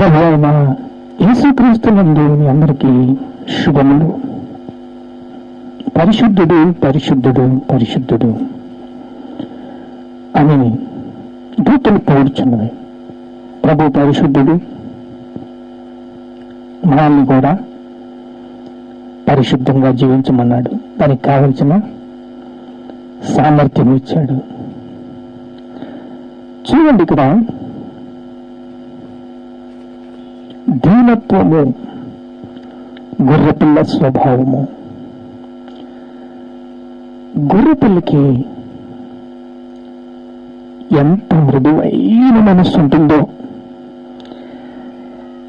ప్రభు అయిన యేసుక్రీస్తునందు మీ అందరికీ శుభములు. పరిశుద్ధుడు పరిశుద్ధుడు పరిశుద్ధుడు అని దూతలు పోడుచున్నవి ప్రభు పరిశుద్ధుడు మనల్ని కూడా పరిశుద్ధంగా జీవించమన్నాడు. దానికి కావలసిన సామర్థ్యం ఇచ్చాడు. చూడండి ఇక్కడ దీనత్వము గొర్రెపిల్ల స్వభావము. గొర్రెపిల్లకి ఎంత మృదువైన మనస్సు ఉంటుందో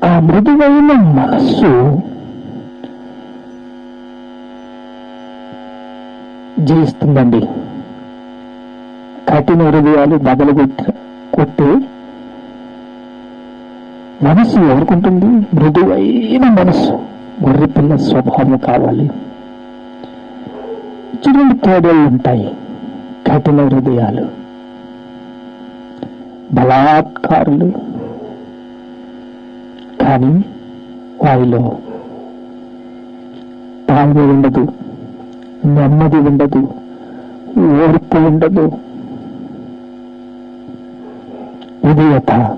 ఆ మృదువైన మనస్సు జయిస్తుందండి. కఠిన హృదయాలు బదలు కొట్టి కొట్టి మనసు ఎవరుకుంటుంది? మృదువైన మనసు. గొర్రెపిల్ల స్వభావం కావాలి. చూడండి తోడేళ్ళు ఉంటాయి. కఠిన హృదయాలు. బలాత్కారులు. కానీ వారిలో తాಳ್మె ఉండదు. నెమ్మది ఉండదు. ఓర్పు ఉండదు. విధేయత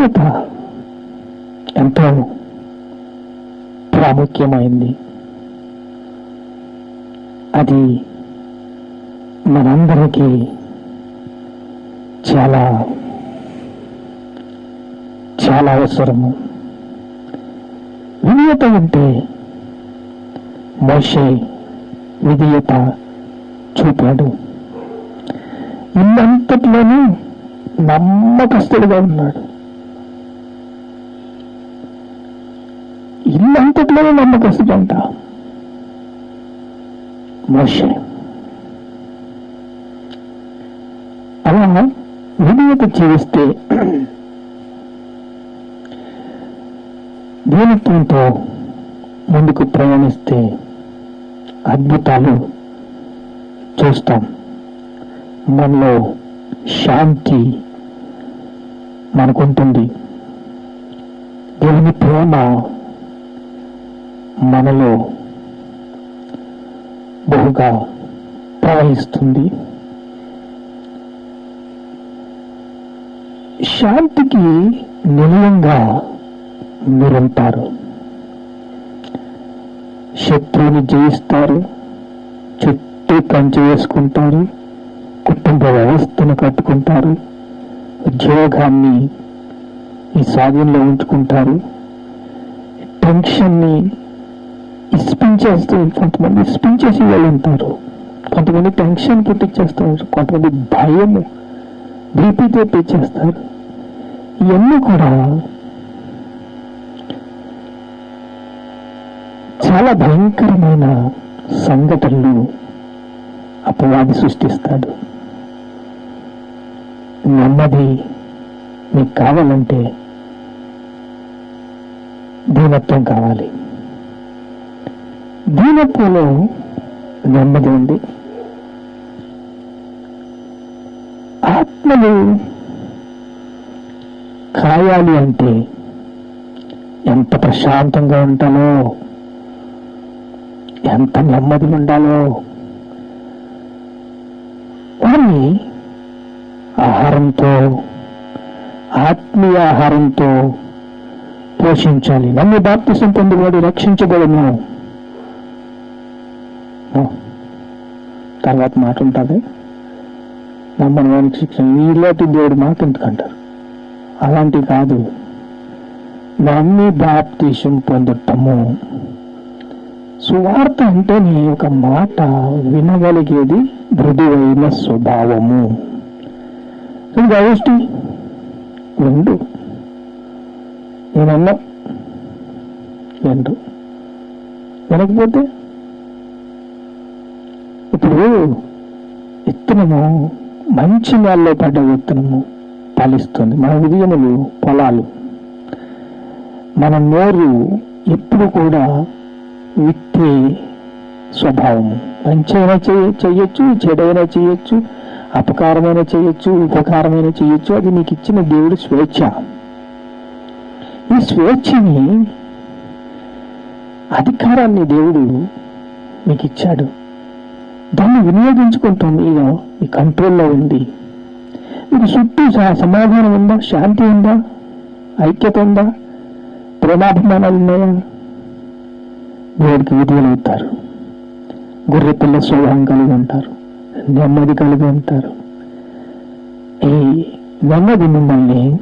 విధేయత ఎంతో ప్రాముఖ్యమైంది. అది మనందరికీ చాలా చాలా అవసరము. విధేయత ఉంటే మోషే విధేయత చూపాడు. ఇల్లంతట్లోనూ నమ్మకస్తుడుగా ఉన్నాడు. ఇల్లంతట్లోనూ నమ్మకస్తుడంట. మోషే. అలా విధేయత జీవిస్తే దీనత్వంతో ముందుకు ప్రయాణిస్తే అద్భుతాలు చూస్తాం. మనలో శాంతి మనకుంటుంది. దేవుని ప్రేమ మనలో బహుగా ప్రవహిస్తుంది. శాంతికి నిలయంగా మీరుంటారు. శత్రువుని జయిస్తారు చుట్టూ కంచె వేసుకుంటారు కుటుంబ వ్యవస్థను కట్టుకుంటారు ఉద్యోగాన్ని ఈ స్వాధీనంలో ఉంచుకుంటారు టెన్షన్ని స్పిన్ చేస్తూ కొంతమంది స్పిన్ చేసి వెళ్ళుంటారు కొంతమంది టెన్షన్ పుట్టించేస్తారు కొంతమంది భయము బీపీతో తెచ్చేస్తారు. ఇవన్నీ కూడా చాలా భయంకరమైన సంఘటనలు అపవాది సృష్టిస్తాడు. నెమ్మది మీకు కావాలంటే దీనత్వం కావాలి. దీనత్వంలో నెమ్మది ఉంది. ఆత్మలు కాయాలి అంటే ఎంత ప్రశాంతంగా ఉంటానో ఎంత నెమ్మది ఉండాలో. వారిని ఆహారంతో ఆత్మీయ ఆహారంతో పోషించాలి. నన్ను బాప్తిసం పొందివాడు రక్షించబడను. తర్వాత మాట ఉంటుంది. నమ్మని శిక్షణ వీళ్ళటి దేవుడు మాట ఎందుకంటారు అలాంటి కాదు. నమ్మి బాప్తీసం పొందటము. సువార్త అంటేనే ఒక మాట వినగలిగేది మృదువైన స్వభావము. గౌష్టి రెండు. నేనన్నా. రెండు. వినకపోతే ఇప్పుడు విత్తనము మంచి నేలలో పడ్డ విత్తనము ఫలిస్తుంది మన ఉదయములు పొలాలు. మన నోరు ఎప్పుడు కూడా విత్తే స్వభావము. మంచి అయినా చేయ చెయ్యొచ్చు చెడైనా చేయొచ్చు అపకారమైన చేయొచ్చు ఉపకారమైన చేయొచ్చు అది నీకు ఇచ్చిన దేవుడు స్వేచ్ఛ. ఈ స్వేచ్ఛని అధికారాన్ని దేవుడు మీకు ఇచ్చాడు. దాన్ని వినియోగించుకుంటుంది. ఇక మీ కంట్రోల్లో ఉంది. మీకు చుట్టూ సమాధానం ఉందా? శాంతి ఉందా? ఐక్యత ఉందా? ప్రేమాభిమానాలు ఉన్నాయా? దేవుడికి విధులవుతారు గొర్రె పిల్ల స్వభావం కలిగి ఉంటారు. నెమ్మది కలిగి ఉంటారు. ఈ నెమ్మది మిమ్మల్ని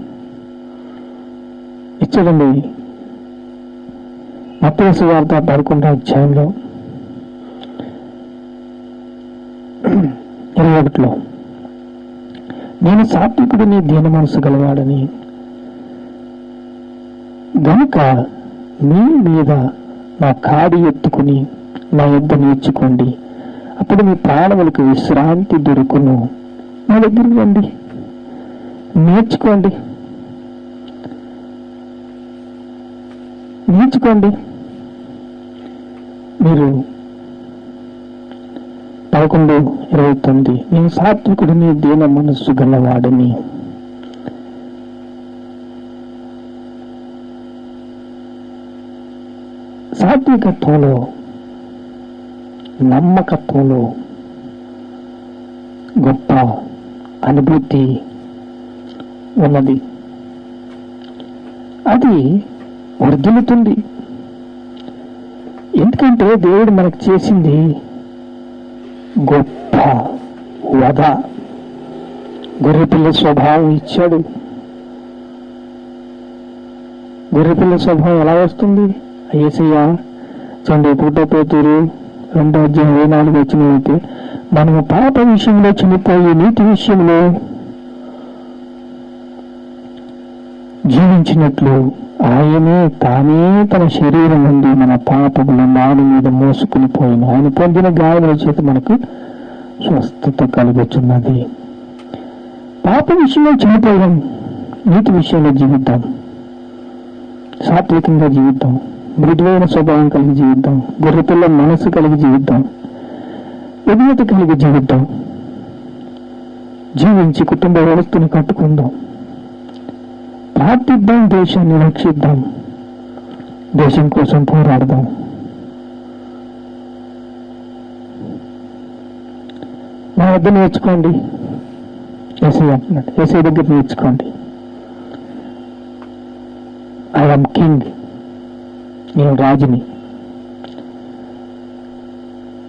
ఇచ్చడండి మత్స్య వార్త పదకొండో అధ్యాయంలో ఇరవై ఒకటిలో నేను సాత్వికుడిని దీన మనసు గలవాడని. గనుక మీ మీద నా కాడి ఎత్తుకుని నా యుద్ధ నేర్చుకోండి అప్పుడు మీ ప్రాణములకు విశ్రాంతి దొరుకును. నా దగ్గరికి రండి. నేర్చుకోండి. నేర్చుకోండి. మీరు పదకొండు ఇరవై తొమ్మిది. నేను సాత్వికుడిని దీన మనస్సు గలవాడని. సాత్వికత్వంలో నమ్మకత్వంలో గొప్ప అనుభూతి ఉన్నది. అది వర్ధిల్లుతుంది. ఎందుకంటే దేవుడు మనకు చేసింది గొప్ప వధ. గొర్రెపిల్ల స్వభావం ఇచ్చాడు. గొర్రెపిల్ల స్వభావం ఎలా వస్తుంది? ఏసయ్య చండి పూట పేతురు రెండో అధ్యాయం ఇరవై నాలుగు వచ్చినైతే మనము పాప విషయంలో చనిపోయి నీతి విషయంలో జీవించినట్లు ఆయనే తానే తన శరీరం నుండి మన పాపముల మాడు మీద మోసుకుని పోయిన. ఆయన పొందిన గాయముల చేత మనకు స్వస్థత కలుగుతున్నది. పాప విషయంలో చనిపోయాం నీతి విషయంలో జీవిద్దాం. సాత్వికంగా జీవిద్దాం. మృదువైన స్వభావం కలిగి జీవిద్దాం. గొర్రెపిల్ల మనసు కలిగి జీవిద్దాం. ఎదుగుత కలిగి జీవిద్దాం. జీవించి కుటుంబ వ్యవస్థను కట్టుకుందాం. ప్రార్థిద్దాం దేశాన్ని రక్షిద్దాం. దేశం కోసం పోరాడదాం. నా వద్ద నేర్చుకోండి. ఎస్ఐ అంటున్నాడు. ఎస్ఐ దగ్గర నేర్చుకోండి. ఐఎమ్ కింగ్ నేను రాజుని.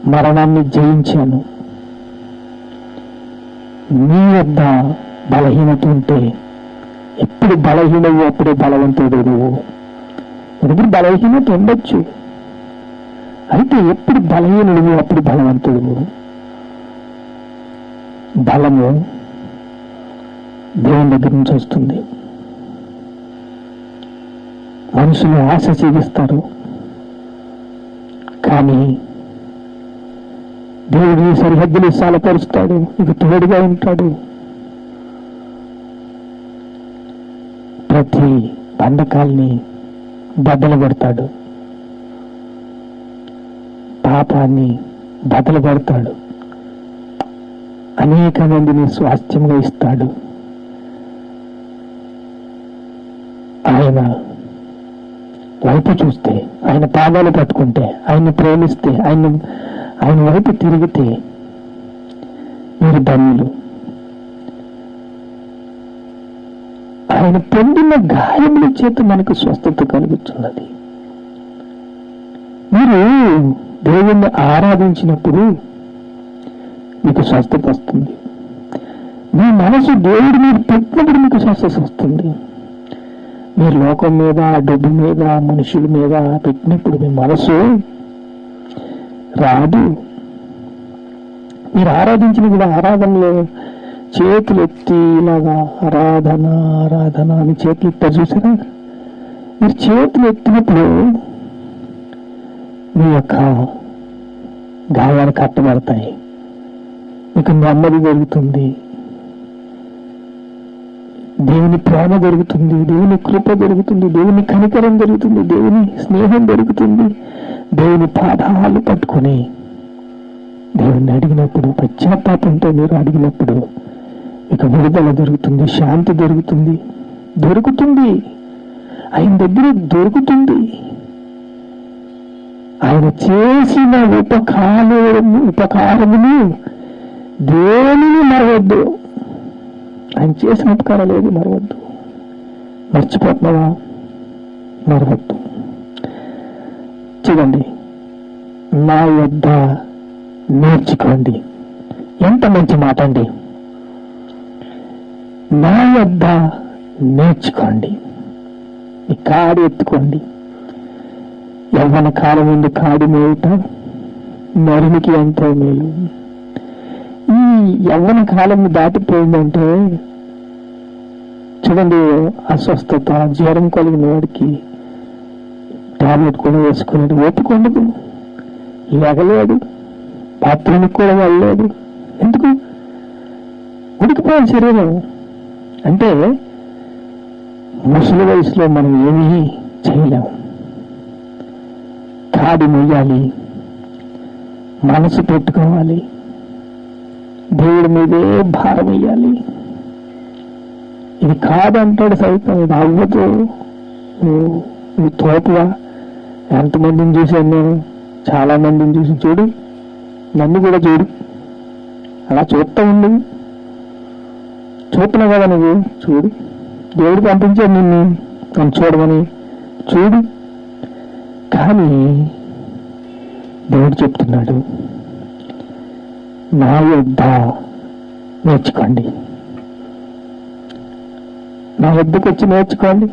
మరణాన్ని జయించాను. మీ వద్ద బలహీనత ఉంటే ఎప్పుడు బలహీనవు అప్పుడే బలవంతుడు నువ్వు. ఎప్పుడు బలహీనత ఉండొచ్చు అయితే ఎప్పుడు బలహీనుడు అప్పుడు బలవంతుడు బలము దేవుని దగ్గర నుంచి వస్తుంది. మనుషులు ఆశ జీవిస్తారు కానీ దేవుడు ఈ సరిహద్దులు సాలపరుస్తాడు నీకు తోడుగా ఉంటాడు. ప్రతి బండకాల్ని బద్దలు పెడతాడు పాపాన్ని బద్దలు పెడతాడు అనేక మందిని స్వాస్థ్యంగా ఇస్తాడు. ఆయన వైపు చూస్తే ఆయన పాదాలు పట్టుకుంటే ఆయన్ని ప్రేమిస్తే ఆయన ఆయన వైపు తిరిగితే మీరు ధన్యులు. ఆయన పొందిన గాయముల చేత మనకు స్వస్థత కలుగుతున్నది. మీరు దేవుణ్ణి ఆరాధించినప్పుడు మీకు స్వస్థత వస్తుంది. మీ మనసు దేవుడి మీద పెట్టినప్పుడు మీకు స్వస్థత వస్తుంది. మీరు లోకం మీద డబ్బు మీద మనుషుల మీద పెట్టినప్పుడు మీ మనసు రాదు. మీరు ఆరాధించిన కూడా ఆరాధనలో చేతులు ఎత్తి ఇలాగా ఆరాధన ఆరాధన అని చేతులు ఎత్తారు చూసారా? మీరు చేతులు ఎత్తినప్పుడు మీ యొక్క గాయాలు కట్టబడతాయి. మీకు నెమ్మది జరుగుతుంది. దేవుని ప్రేమ దొరుకుతుంది దేవుని కృప దొరుకుతుంది దేవుని కనికరం దొరుకుతుంది దేవుని స్నేహం దొరుకుతుంది దేవుని పాదాలు పట్టుకొని దేవుణ్ణి అడిగినప్పుడు పశ్చాత్తాపంతో మీరు అడిగినప్పుడు ఇక విడుదల దొరుకుతుంది శాంతి దొరుకుతుంది. దొరుకుతుంది. ఆయన దగ్గర దొరుకుతుంది. ఆయన చేసిన ఉపకార ఉపకారమును దేనిని మరవద్దు. ఆయన చేసిన ఉపకారాలు ఏది మరవద్దు. మర్చిపోతున్నావా? మరవద్దు. చూడండి. నా వద్ద నేర్చుకోండి. ఎంత మంచి మాట అండి. నా యొద్ద నేర్చుకోండి. మీ కాడి ఎత్తుకోండి. యవ్వన కాలం ముందు కాడి మేయుట నరునికి ఎంతో మేలు. ఈ యవ్వన కాలం దాటిపోయిందంటే చూడండి అస్వస్థత జ్వరం కలిగిన వాడికి టాబ్లెట్ కూడా వేసుకున్నాడు. ఓపిక ఉండదు లేగలేడు కూడా వెళ్ళలేదు. ఎందుకు? ఉడికిపోయిన శరీరం. అంటే ముసలి వయసులో మనం ఏమీ చేయలేము కాడి మొయ్యాలి మనసు పెట్టుకోవాలి దేవుడి మీదే భారం వేయాలి. ఇది కాదంటాడు సైతం ఇది అవ్వదు. నువ్వు తోపువా ఎంతమందిని చూశాను నేను చాలా మందిని చూసి చూడు నన్ను కూడా చూడు. అలా చూస్తూ ఉండేది చూస్తున్నావు కదా నువ్వు? చూడు. దేవుడు పంపించాడు నిన్ను. నన్ను చూడమని చూడు. కానీ దేవుడు చెప్తున్నాడు నా యొద్ద నేర్చుకోండి. నా వద్దకు వచ్చి నేర్చుకోండి.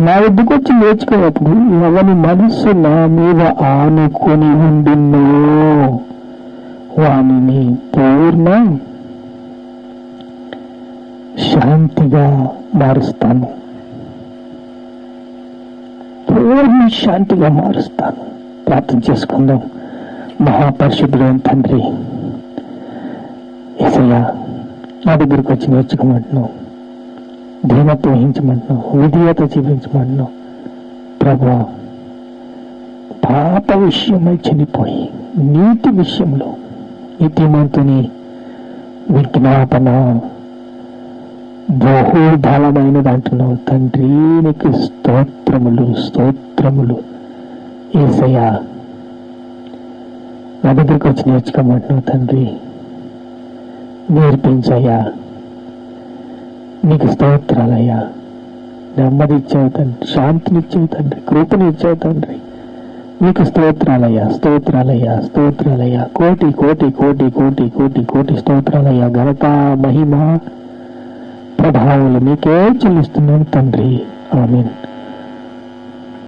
నా వద్దకు వచ్చి నేర్చుకున్నప్పుడు ఎవరి మనస్సు నా మీద ఆనుకొని ఉండిన్నో వానిని పూర్ణ శాంతిగా మారుస్తాను పూర్ణ శాంతిగా మారుస్తాను ప్రార్థన చేసుకుందాం. మహాపరిశుద్ధుడైన తండ్రి ఏసయ్యా నా దగ్గరికి వచ్చి నేర్చుకోమంటున్నావు. ధీమత్వం వహించమంటున్నావు విధేయత చూపించమంటున్నావు ప్రభా పాప విషయమై చనిపోయి నీతి విషయంలో నీతిమంతుని విజ్ఞాపన బహుబలమైనది అంటున్నావు తండ్రి. నీకు స్తోత్రములు స్తోత్రములు. ఏసయ్యా నా దగ్గరికి వచ్చి నేర్చుకోమంటున్నావు తండ్రి. నేర్పించయ్యా నీకు స్తోత్రాలయ్యా. నెమ్మదిచ్చావు తండ్రి శాంతినిచ్చావు తండ్రి కృపనిచ్చావు తండ్రి. నీకు స్తోత్రాలయ్యా స్తోత్రాలయ్యా స్తోత్రాలయ్యా. కోటి కోటి కోటి కోటి కోటి కోటి స్తోత్రాలయ్యా. ఘనత మహిమ ప్రభావాలు మీకే చెల్లిస్తున్నాను తండ్రి. ఆమెన్.